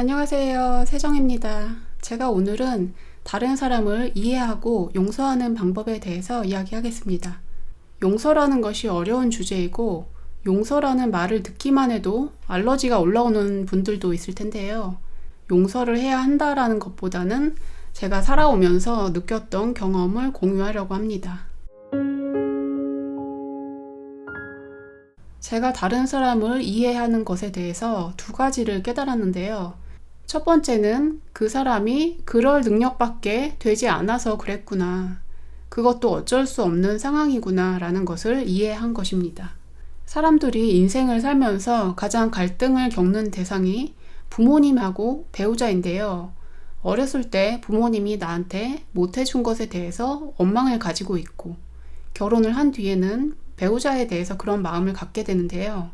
안녕하세요. 세정입니다. 제가 오늘은 다른 사람을 이해하고 용서하는 방법에 대해서 이야기하겠습니다. 용서라는 것이 어려운 주제이고, 용서라는 말을 듣기만 해도 알러지가 올라오는 분들도 있을 텐데요. 용서를 해야 한다라는 것보다는 제가 살아오면서 느꼈던 경험을 공유하려고 합니다. 제가 다른 사람을 이해하는 것에 대해서 두 가지를 깨달았는데요. 첫 번째는 그 사람이 그럴 능력밖에 되지 않아서 그랬구나. 그것도 어쩔 수 없는 상황이구나 라는 것을 이해한 것입니다. 사람들이 인생을 살면서 가장 갈등을 겪는 대상이 부모님하고 배우자인데요. 어렸을 때 부모님이 나한테 못해준 것에 대해서 원망을 가지고 있고, 결혼을 한 뒤에는 배우자에 대해서 그런 마음을 갖게 되는데요.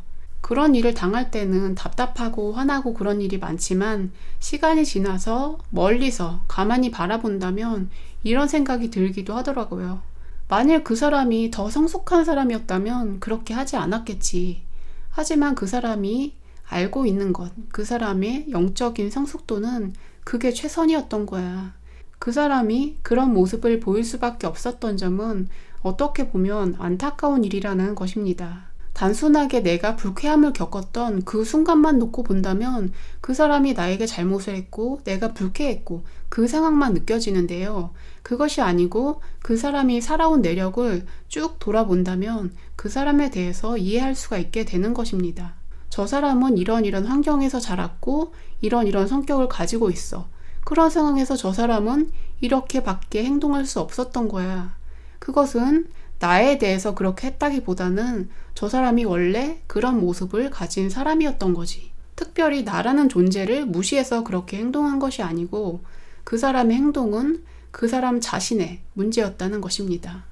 그런 일을 당할 때는 답답하고 화나고 그런 일이 많지만 시간이 지나서 멀리서 가만히 바라본다면 이런 생각이 들기도 하더라고요. 만일 그 사람이 더 성숙한 사람이었다면 그렇게 하지 않았겠지. 하지만 그 사람이 알고 있는 것, 그 사람의 영적인 성숙도는 그게 최선이었던 거야. 그 사람이 그런 모습을 보일 수밖에 없었던 점은 어떻게 보면 안타까운 일이라는 것입니다. 단순하게 내가 불쾌함을 겪었던 그 순간만 놓고 본다면 그 사람이 나에게 잘못을 했고 내가 불쾌했고 그 상황만 느껴지는데요. 그것이 아니고 그 사람이 살아온 내력을 쭉 돌아본다면 그 사람에 대해서 이해할 수가 있게 되는 것입니다. 저 사람은 이런 이런 환경에서 자랐고 이런 이런 성격을 가지고 있어. 그런 상황에서 저 사람은 이렇게밖에 행동할 수 없었던 거야. 그것은 나에 대해서 그렇게 했다기보다는 저 사람이 원래 그런 모습을 가진 사람이었던 거지. 특별히 나라는 존재를 무시해서 그렇게 행동한 것이 아니고 그 사람의 행동은 그 사람 자신의 문제였다는 것입니다.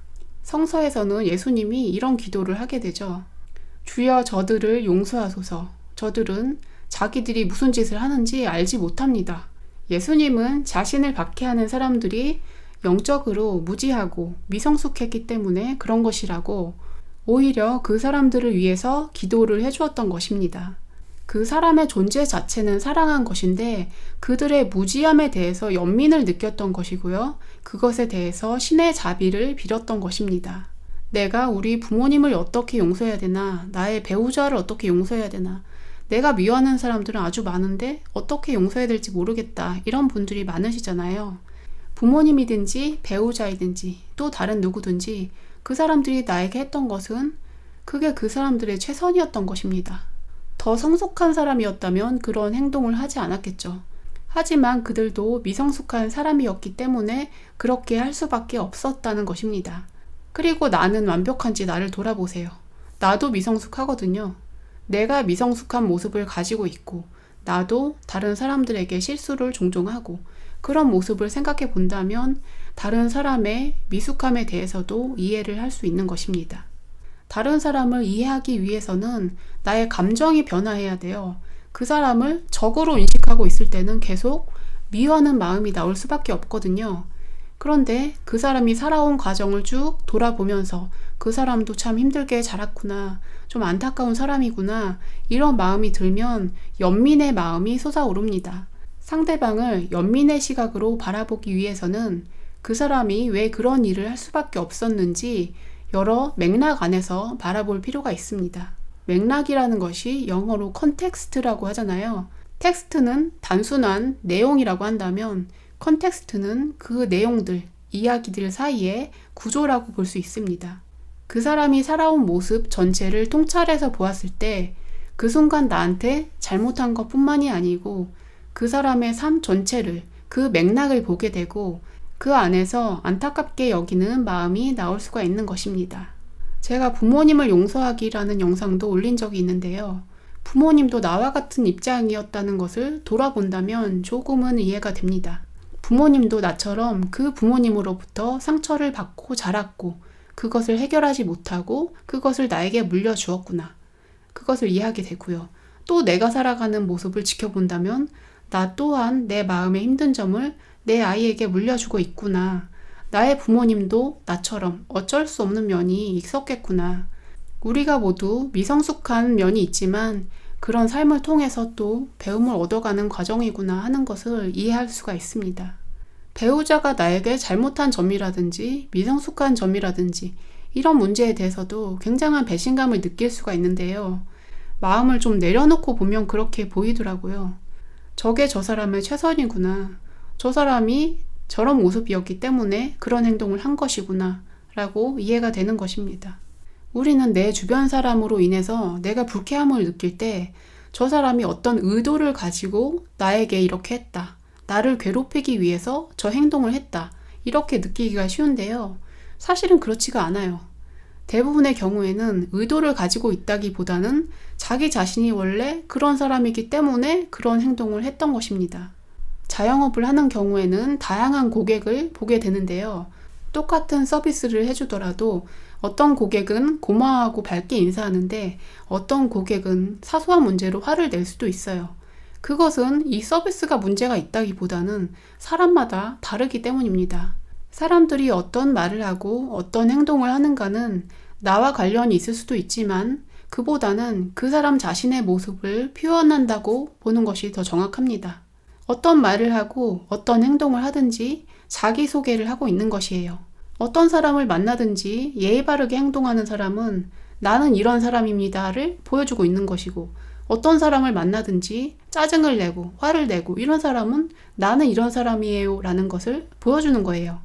성서에서는 예수님이 이런 기도를 하게 되죠. 주여 저들을 용서하소서. 저들은 자기들이 무슨 짓을 하는지 알지 못합니다. 예수님은 자신을 박해하는 사람들이 영적으로 무지하고 미성숙했기 때문에 그런 것이라고 오히려 그 사람들을 위해서 기도를 해주었던 것입니다. 그 사람의 존재 자체는 사랑한 것인데 그들의 무지함에 대해서 연민을 느꼈던 것이고요. 그것에 대해서 신의 자비를 빌었던 것입니다. 내가 우리 부모님을 어떻게 용서해야 되나, 나의 배우자를 어떻게 용서해야 되나, 내가 미워하는 사람들은 아주 많은데 어떻게 용서해야 될지 모르겠다. 이런 분들이 많으시잖아요. 부모님이든지 배우자이든지 또 다른 누구든지 그 사람들이 나에게 했던 것은 그게 그 사람들의 최선이었던 것입니다. 더 성숙한 사람이었다면 그런 행동을 하지 않았겠죠. 하지만 그들도 미성숙한 사람이었기 때문에 그렇게 할 수밖에 없었다는 것입니다. 그리고 나는 완벽한지 나를 돌아보세요. 나도 미성숙하거든요. 내가 미성숙한 모습을 가지고 있고, 나도 다른 사람들에게 실수를 종종 하고, 그런 모습을 생각해 본다면 다른 사람의 미숙함에 대해서도 이해를 할 수 있는 것입니다. 다른 사람을 이해하기 위해서는 나의 감정이 변화해야 돼요. 그 사람을 적으로 인식하고 있을 때는 계속 미워하는 마음이 나올 수밖에 없거든요. 그런데 그 사람이 살아온 과정을 쭉 돌아보면서 그 사람도 참 힘들게 자랐구나. 좀 안타까운 사람이구나. 이런 마음이 들면 연민의 마음이 솟아오릅니다. 상대방을 연민의 시각으로 바라보기 위해서는 그 사람이 왜 그런 일을 할 수밖에 없었는지 여러 맥락 안에서 바라볼 필요가 있습니다. 맥락이라는 것이 영어로 컨텍스트라고 하잖아요. 텍스트는 단순한 내용이라고 한다면 컨텍스트는 그 내용들, 이야기들 사이의 구조라고 볼 수 있습니다. 그 사람이 살아온 모습 전체를 통찰해서 보았을 때 그 순간 나한테 잘못한 것 뿐만이 아니고 그 사람의 삶 전체를 그 맥락을 보게 되고 그 안에서 안타깝게 여기는 마음이 나올 수가 있는 것입니다. 제가 부모님을 용서하기라는 영상도 올린 적이 있는데요. 부모님도 나와 같은 입장이었다는 것을 돌아본다면 조금은 이해가 됩니다. 부모님도 나처럼 그 부모님으로부터 상처를 받고 자랐고 그것을 해결하지 못하고 그것을 나에게 물려주었구나. 그것을 이해하게 되고요. 또 내가 살아가는 모습을 지켜본다면 나 또한 내 마음의 힘든 점을 내 아이에게 물려주고 있구나. 나의 부모님도 나처럼 어쩔 수 없는 면이 있었겠구나. 우리가 모두 미성숙한 면이 있지만 그런 삶을 통해서 또 배움을 얻어가는 과정이구나 하는 것을 이해할 수가 있습니다. 배우자가 나에게 잘못한 점이라든지 미성숙한 점이라든지 이런 문제에 대해서도 굉장한 배신감을 느낄 수가 있는데요. 마음을 좀 내려놓고 보면 그렇게 보이더라고요. 저게 저 사람의 최선이구나. 저 사람이 저런 모습이었기 때문에 그런 행동을 한 것이구나. 라고 이해가 되는 것입니다. 우리는 내 주변 사람으로 인해서 내가 불쾌함을 느낄 때 저 사람이 어떤 의도를 가지고 나에게 이렇게 했다. 나를 괴롭히기 위해서 저 행동을 했다. 이렇게 느끼기가 쉬운데요. 사실은 그렇지가 않아요. 대부분의 경우에는 의도를 가지고 있다기보다는 자기 자신이 원래 그런 사람이기 때문에 그런 행동을 했던 것입니다. 자영업을 하는 경우에는 다양한 고객을 보게 되는데요. 똑같은 서비스를 해주더라도 어떤 고객은 고마워하고 밝게 인사하는데 어떤 고객은 사소한 문제로 화를 낼 수도 있어요. 그것은 이 서비스가 문제가 있다기보다는 사람마다 다르기 때문입니다. 사람들이 어떤 말을 하고 어떤 행동을 하는가는 나와 관련이 있을 수도 있지만 그보다는 그 사람 자신의 모습을 표현한다고 보는 것이 더 정확합니다. 어떤 말을 하고 어떤 행동을 하든지 자기소개를 하고 있는 것이에요. 어떤 사람을 만나든지 예의 바르게 행동하는 사람은 나는 이런 사람입니다를 보여주고 있는 것이고 어떤 사람을 만나든지 짜증을 내고 화를 내고 이런 사람은 나는 이런 사람이에요 라는 것을 보여주는 거예요.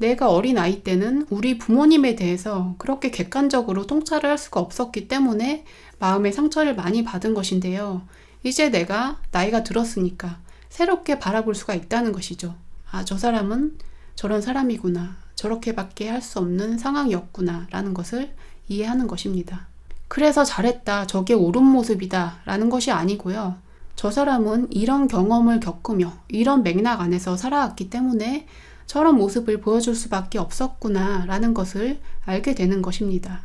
내가 어린 아이 때는 우리 부모님에 대해서 그렇게 객관적으로 통찰을 할 수가 없었기 때문에 마음의 상처를 많이 받은 것인데요. 이제 내가 나이가 들었으니까 새롭게 바라볼 수가 있다는 것이죠. 아, 저 사람은 저런 사람이구나. 저렇게밖에 할 수 없는 상황이었구나. 라는 것을 이해하는 것입니다. 그래서 잘했다. 저게 옳은 모습이다. 라는 것이 아니고요. 저 사람은 이런 경험을 겪으며 이런 맥락 안에서 살아왔기 때문에 저런 모습을 보여줄 수밖에 없었구나. 라는 것을 알게 되는 것입니다.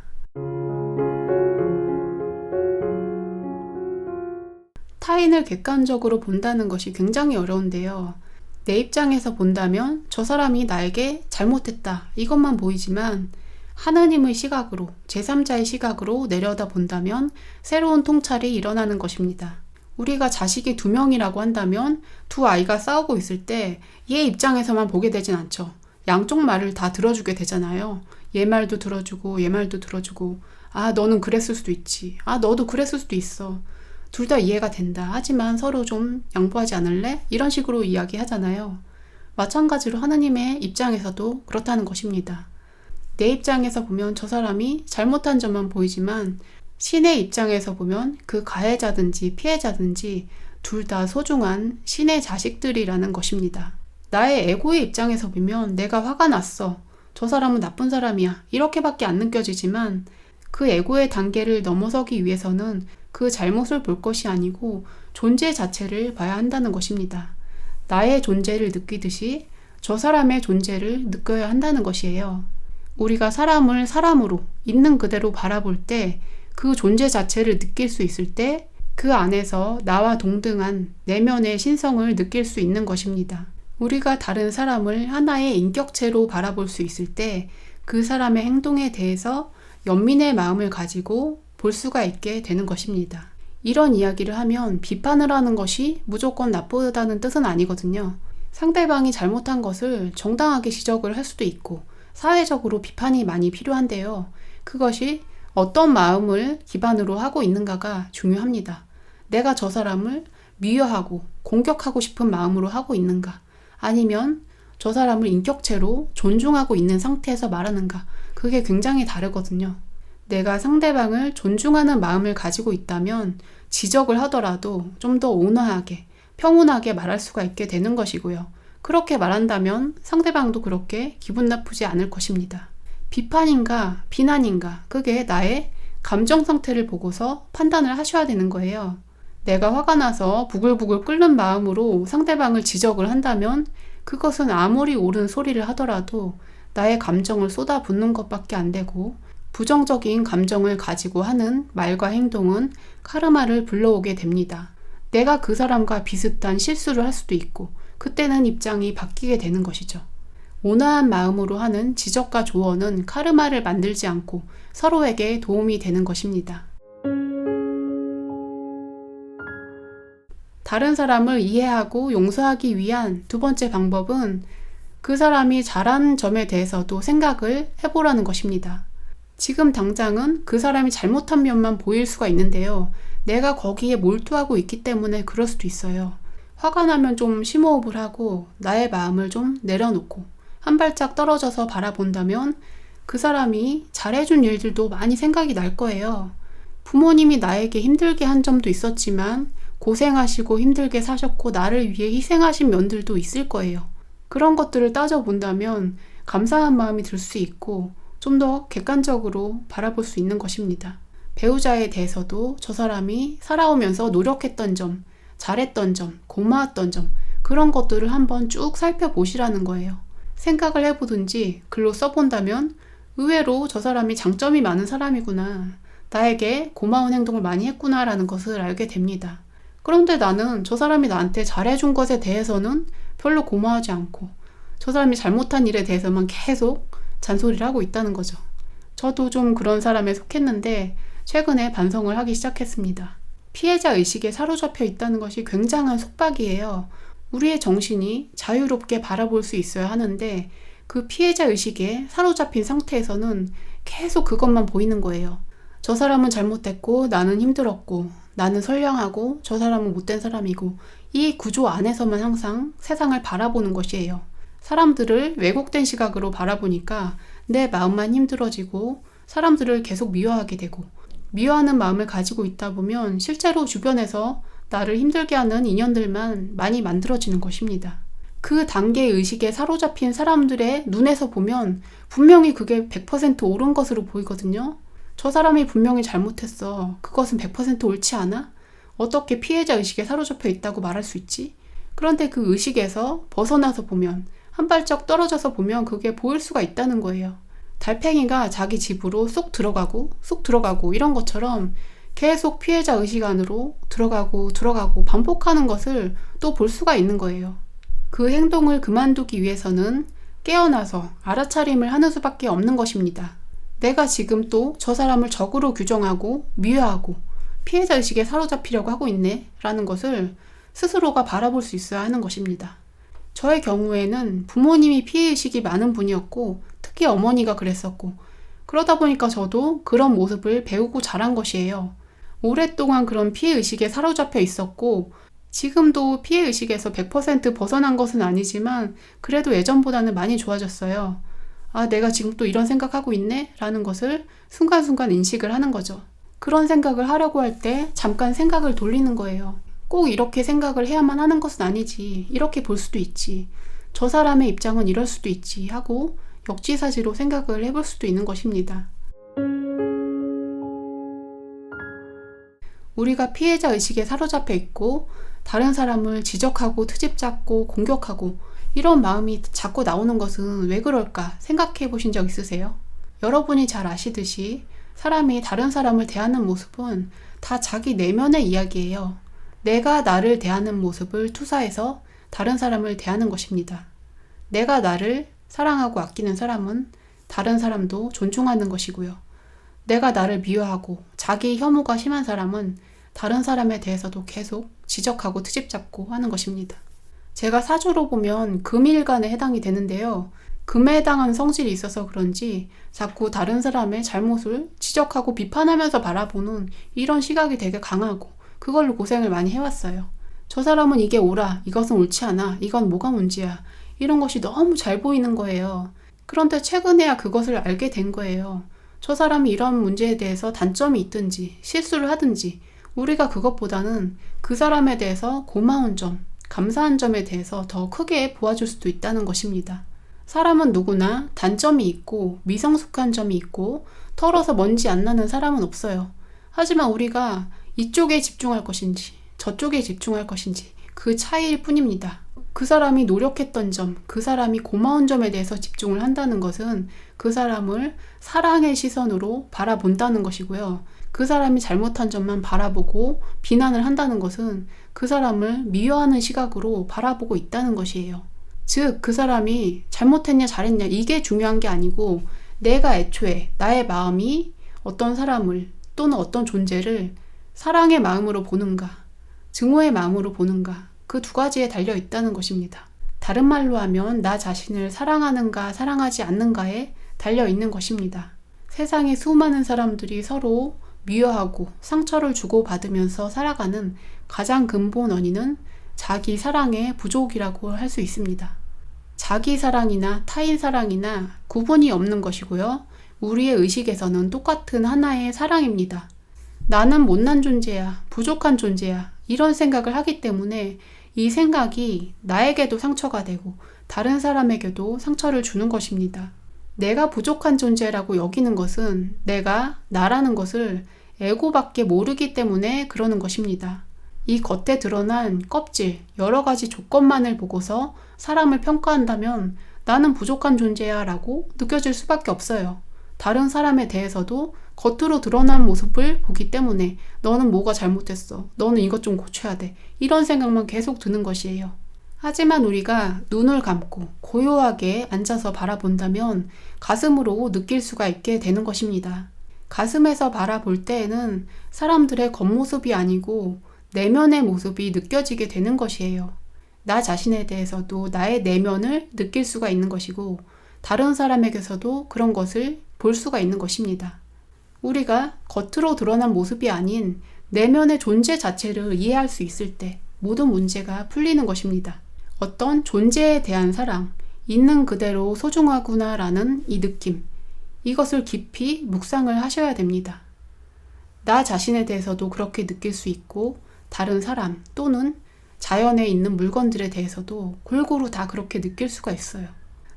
타인을 객관적으로 본다는 것이 굉장히 어려운데요. 내 입장에서 본다면 저 사람이 나에게 잘못했다. 이것만 보이지만 하나님의 시각으로, 제3자의 시각으로 내려다 본다면 새로운 통찰이 일어나는 것입니다. 우리가 자식이 두 명이라고 한다면 두 아이가 싸우고 있을 때 얘 입장에서만 보게 되진 않죠. 양쪽 말을 다 들어주게 되잖아요. 얘 말도 들어주고 얘 말도 들어주고 아 너는 그랬을 수도 있지. 아 너도 그랬을 수도 있어. 둘 다 이해가 된다. 하지만 서로 좀 양보하지 않을래? 이런 식으로 이야기하잖아요. 마찬가지로 하나님의 입장에서도 그렇다는 것입니다. 내 입장에서 보면 저 사람이 잘못한 점만 보이지만 신의 입장에서 보면 그 가해자든지 피해자든지 둘 다 소중한 신의 자식들이라는 것입니다. 나의 에고의 입장에서 보면 내가 화가 났어. 저 사람은 나쁜 사람이야. 이렇게밖에 안 느껴지지만 그 에고의 단계를 넘어서기 위해서는 그 잘못을 볼 것이 아니고 존재 자체를 봐야 한다는 것입니다. 나의 존재를 느끼듯이 저 사람의 존재를 느껴야 한다는 것이에요. 우리가 사람을 사람으로 있는 그대로 바라볼 때 그 존재 자체를 느낄 수 있을 때 그 안에서 나와 동등한 내면의 신성을 느낄 수 있는 것입니다. 우리가 다른 사람을 하나의 인격체로 바라볼 수 있을 때 그 사람의 행동에 대해서 연민의 마음을 가지고 볼 수가 있게 되는 것입니다. 이런 이야기를 하면 비판을 하는 것이 무조건 나쁘다는 뜻은 아니거든요. 상대방이 잘못한 것을 정당하게 지적을 할 수도 있고 사회적으로 비판이 많이 필요한데요. 그것이 어떤 마음을 기반으로 하고 있는가가 중요합니다. 내가 저 사람을 미워하고 공격하고 싶은 마음으로 하고 있는가? 아니면 저 사람을 인격체로 존중하고 있는 상태에서 말하는가? 그게 굉장히 다르거든요. 내가 상대방을 존중하는 마음을 가지고 있다면 지적을 하더라도 좀 더 온화하게, 평온하게 말할 수가 있게 되는 것이고요. 그렇게 말한다면 상대방도 그렇게 기분 나쁘지 않을 것입니다. 비판인가, 비난인가, 그게 나의 감정 상태를 보고서 판단을 하셔야 되는 거예요. 내가 화가 나서 부글부글 끓는 마음으로 상대방을 지적을 한다면 그것은 아무리 옳은 소리를 하더라도 나의 감정을 쏟아붓는 것밖에 안 되고 부정적인 감정을 가지고 하는 말과 행동은 카르마를 불러오게 됩니다. 내가 그 사람과 비슷한 실수를 할 수도 있고 그때는 입장이 바뀌게 되는 것이죠. 온화한 마음으로 하는 지적과 조언은 카르마를 만들지 않고 서로에게 도움이 되는 것입니다. 다른 사람을 이해하고 용서하기 위한 두 번째 방법은 그 사람이 잘한 점에 대해서도 생각을 해보라는 것입니다. 지금 당장은 그 사람이 잘못한 면만 보일 수가 있는데요. 내가 거기에 몰두하고 있기 때문에 그럴 수도 있어요. 화가 나면 좀 심호흡을 하고 나의 마음을 좀 내려놓고 한 발짝 떨어져서 바라본다면 그 사람이 잘해준 일들도 많이 생각이 날 거예요. 부모님이 나에게 힘들게 한 점도 있었지만 고생하시고 힘들게 사셨고 나를 위해 희생하신 면들도 있을 거예요. 그런 것들을 따져본다면 감사한 마음이 들 수 있고 좀 더 객관적으로 바라볼 수 있는 것입니다. 배우자에 대해서도 저 사람이 살아오면서 노력했던 점, 잘했던 점, 고마웠던 점, 그런 것들을 한번 쭉 살펴보시라는 거예요. 생각을 해보든지 글로 써본다면 의외로 저 사람이 장점이 많은 사람이구나. 나에게 고마운 행동을 많이 했구나라는 것을 알게 됩니다. 그런데 나는 저 사람이 나한테 잘해준 것에 대해서는 별로 고마워하지 않고 저 사람이 잘못한 일에 대해서만 계속 잔소리를 하고 있다는 거죠. 저도 좀 그런 사람에 속했는데 최근에 반성을 하기 시작했습니다. 피해자 의식에 사로잡혀 있다는 것이 굉장한 속박이에요. 우리의 정신이 자유롭게 바라볼 수 있어야 하는데 그 피해자 의식에 사로잡힌 상태에서는 계속 그것만 보이는 거예요. 저 사람은 잘못됐고 나는 힘들었고 나는 선량하고 저 사람은 못된 사람이고 이 구조 안에서만 항상 세상을 바라보는 것이에요. 사람들을 왜곡된 시각으로 바라보니까 내 마음만 힘들어지고 사람들을 계속 미워하게 되고 미워하는 마음을 가지고 있다 보면 실제로 주변에서 나를 힘들게 하는 인연들만 많이 만들어지는 것입니다. 그 단계 의식에 사로잡힌 사람들의 눈에서 보면 분명히 그게 100% 옳은 것으로 보이거든요. 저 사람이 분명히 잘못했어. 그것은 100% 옳지 않아? 어떻게 피해자 의식에 사로잡혀 있다고 말할 수 있지? 그런데 그 의식에서 벗어나서 보면, 한 발짝 떨어져서 보면 그게 보일 수가 있다는 거예요. 달팽이가 자기 집으로 쏙 들어가고, 쏙 들어가고, 이런 것처럼 계속 피해자 의식 안으로 들어가고, 들어가고, 반복하는 것을 또 볼 수가 있는 거예요. 그 행동을 그만두기 위해서는 깨어나서 알아차림을 하는 수밖에 없는 것입니다. 내가 지금 또 저 사람을 적으로 규정하고 미워하고 피해자 의식에 사로잡히려고 하고 있네 라는 것을 스스로가 바라볼 수 있어야 하는 것입니다. 저의 경우에는 부모님이 피해 의식이 많은 분이었고 특히 어머니가 그랬었고 그러다 보니까 저도 그런 모습을 배우고 자란 것이에요. 오랫동안 그런 피해의식에 사로잡혀 있었고 지금도 피해의식에서 100% 벗어난 것은 아니지만 그래도 예전보다는 많이 좋아졌어요. 아, 내가 지금 또 이런 생각하고 있네? 라는 것을 순간순간 인식을 하는 거죠. 그런 생각을 하려고 할 때 잠깐 생각을 돌리는 거예요. 꼭 이렇게 생각을 해야만 하는 것은 아니지. 이렇게 볼 수도 있지. 저 사람의 입장은 이럴 수도 있지. 하고 역지사지로 생각을 해볼 수도 있는 것입니다. 우리가 피해자 의식에 사로잡혀 있고 다른 사람을 지적하고 트집 잡고 공격하고 이런 마음이 자꾸 나오는 것은 왜 그럴까 생각해 보신 적 있으세요? 여러분이 잘 아시듯이 사람이 다른 사람을 대하는 모습은 다 자기 내면의 이야기예요. 내가 나를 대하는 모습을 투사해서 다른 사람을 대하는 것입니다. 내가 나를 사랑하고 아끼는 사람은 다른 사람도 존중하는 것이고요. 내가 나를 미워하고 자기 혐오가 심한 사람은 다른 사람에 대해서도 계속 지적하고 트집 잡고 하는 것입니다. 제가 사주로 보면 금일간에 해당이 되는데요. 금에 해당하는 성질이 있어서 그런지 자꾸 다른 사람의 잘못을 지적하고 비판하면서 바라보는 이런 시각이 되게 강하고 그걸로 고생을 많이 해왔어요. 저 사람은 이게 옳아, 이것은 옳지 않아, 이건 뭐가 문제야. 이런 것이 너무 잘 보이는 거예요. 그런데 최근에야 그것을 알게 된 거예요. 저 사람이 이런 문제에 대해서 단점이 있든지 실수를 하든지 우리가 그것보다는 그 사람에 대해서 고마운 점, 감사한 점에 대해서 더 크게 보아줄 수도 있다는 것입니다. 사람은 누구나 단점이 있고 미성숙한 점이 있고 털어서 먼지 안 나는 사람은 없어요. 하지만 우리가 이쪽에 집중할 것인지 저쪽에 집중할 것인지 그 차이일 뿐입니다. 그 사람이 노력했던 점, 그 사람이 고마운 점에 대해서 집중을 한다는 것은 그 사람을 사랑의 시선으로 바라본다는 것이고요. 그 사람이 잘못한 점만 바라보고 비난을 한다는 것은 그 사람을 미워하는 시각으로 바라보고 있다는 것이에요. 즉, 그 사람이 잘못했냐, 잘했냐, 이게 중요한 게 아니고, 내가 애초에 나의 마음이 어떤 사람을 또는 어떤 존재를 사랑의 마음으로 보는가, 증오의 마음으로 보는가 그 두 가지에 달려 있다는 것입니다. 다른 말로 하면 나 자신을 사랑하는가 사랑하지 않는가에 달려 있는 것입니다. 세상에 수많은 사람들이 서로 미워하고 상처를 주고받으면서 살아가는 가장 근본 원인은 자기 사랑의 부족이라고 할 수 있습니다. 자기 사랑이나 타인 사랑이나 구분이 없는 것이고요. 우리의 의식에서는 똑같은 하나의 사랑입니다. 나는 못난 존재야, 부족한 존재야, 이런 생각을 하기 때문에 이 생각이 나에게도 상처가 되고 다른 사람에게도 상처를 주는 것입니다. 내가 부족한 존재라고 여기는 것은 내가 나라는 것을 에고밖에 모르기 때문에 그러는 것입니다. 이 겉에 드러난 껍질, 여러 가지 조건만을 보고서 사람을 평가한다면 나는 부족한 존재야 라고 느껴질 수밖에 없어요. 다른 사람에 대해서도 겉으로 드러난 모습을 보기 때문에 너는 뭐가 잘못했어. 너는 이것 좀 고쳐야 돼. 이런 생각만 계속 드는 것이에요. 하지만 우리가 눈을 감고 고요하게 앉아서 바라본다면 가슴으로 느낄 수가 있게 되는 것입니다. 가슴에서 바라볼 때에는 사람들의 겉모습이 아니고 내면의 모습이 느껴지게 되는 것이에요. 나 자신에 대해서도 나의 내면을 느낄 수가 있는 것이고 다른 사람에게서도 그런 것을 볼 수가 있는 것입니다. 우리가 겉으로 드러난 모습이 아닌 내면의 존재 자체를 이해할 수 있을 때 모든 문제가 풀리는 것입니다. 어떤 존재에 대한 사랑, 있는 그대로 소중하구나라는 이 느낌, 이것을 깊이 묵상을 하셔야 됩니다. 나 자신에 대해서도 그렇게 느낄 수 있고, 다른 사람 또는 자연에 있는 물건들에 대해서도 골고루 다 그렇게 느낄 수가 있어요.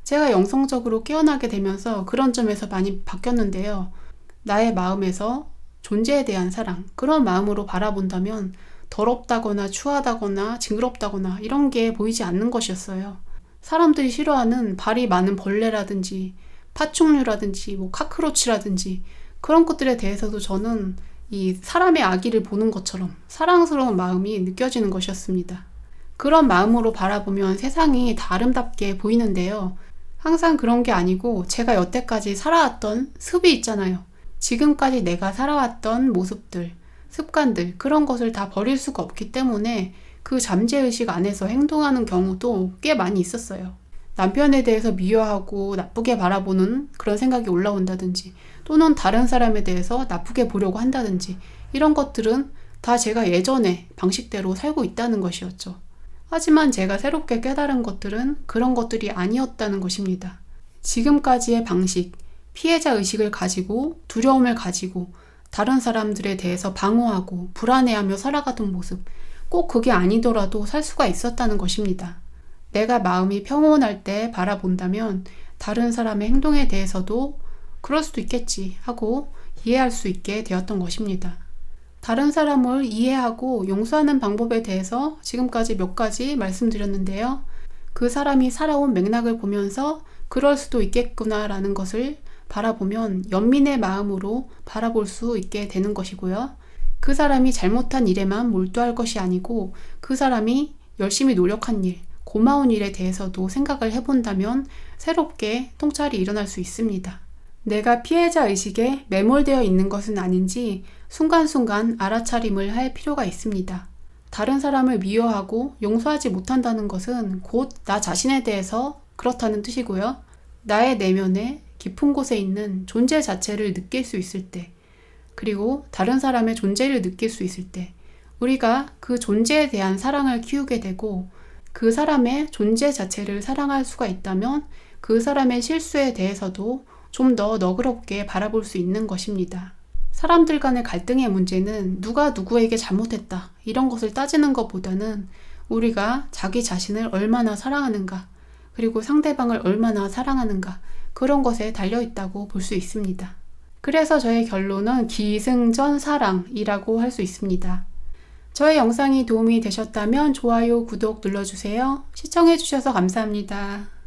제가 영성적으로 깨어나게 되면서 그런 점에서 많이 바뀌었는데요. 나의 마음에서 존재에 대한 사랑, 그런 마음으로 바라본다면 더럽다거나 추하다거나 징그럽다거나 이런 게 보이지 않는 것이었어요. 사람들이 싫어하는 발이 많은 벌레라든지 파충류라든지 뭐 카크로치라든지 그런 것들에 대해서도 저는 이 사람의 아기를 보는 것처럼 사랑스러운 마음이 느껴지는 것이었습니다. 그런 마음으로 바라보면 세상이 다 아름답게 보이는데요. 항상 그런 게 아니고 제가 여태까지 살아왔던 습이 있잖아요. 지금까지 내가 살아왔던 모습들, 습관들, 그런 것을 다 버릴 수가 없기 때문에 그 잠재의식 안에서 행동하는 경우도 꽤 많이 있었어요. 남편에 대해서 미워하고 나쁘게 바라보는 그런 생각이 올라온다든지 또는 다른 사람에 대해서 나쁘게 보려고 한다든지 이런 것들은 다 제가 예전에 방식대로 살고 있다는 것이었죠. 하지만 제가 새롭게 깨달은 것들은 그런 것들이 아니었다는 것입니다. 지금까지의 방식, 피해자 의식을 가지고 두려움을 가지고 다른 사람들에 대해서 방어하고 불안해하며 살아가던 모습, 꼭 그게 아니더라도 살 수가 있었다는 것입니다. 내가 마음이 평온할 때 바라본다면 다른 사람의 행동에 대해서도 그럴 수도 있겠지 하고 이해할 수 있게 되었던 것입니다. 다른 사람을 이해하고 용서하는 방법에 대해서 지금까지 몇 가지 말씀드렸는데요. 그 사람이 살아온 맥락을 보면서 그럴 수도 있겠구나라는 것을 바라보면 연민의 마음으로 바라볼 수 있게 되는 것이고요. 그 사람이 잘못한 일에만 몰두할 것이 아니고 그 사람이 열심히 노력한 일, 고마운 일에 대해서도 생각을 해본다면 새롭게 통찰이 일어날 수 있습니다. 내가 피해자 의식에 매몰되어 있는 것은 아닌지 순간순간 알아차림을 할 필요가 있습니다. 다른 사람을 미워하고 용서하지 못한다는 것은 곧 나 자신에 대해서 그렇다는 뜻이고요. 나의 내면에 깊은 곳에 있는 존재 자체를 느낄 수 있을 때, 그리고 다른 사람의 존재를 느낄 수 있을 때, 우리가 그 존재에 대한 사랑을 키우게 되고, 그 사람의 존재 자체를 사랑할 수가 있다면, 그 사람의 실수에 대해서도 좀 더 너그럽게 바라볼 수 있는 것입니다. 사람들 간의 갈등의 문제는 누가 누구에게 잘못했다, 이런 것을 따지는 것보다는 우리가 자기 자신을 얼마나 사랑하는가, 그리고 상대방을 얼마나 사랑하는가, 그런 것에 달려 있다고 볼 수 있습니다. 그래서 저의 결론은 기승전 사랑이라고 할 수 있습니다. 저의 영상이 도움이 되셨다면 좋아요, 구독 눌러주세요. 시청해주셔서 감사합니다.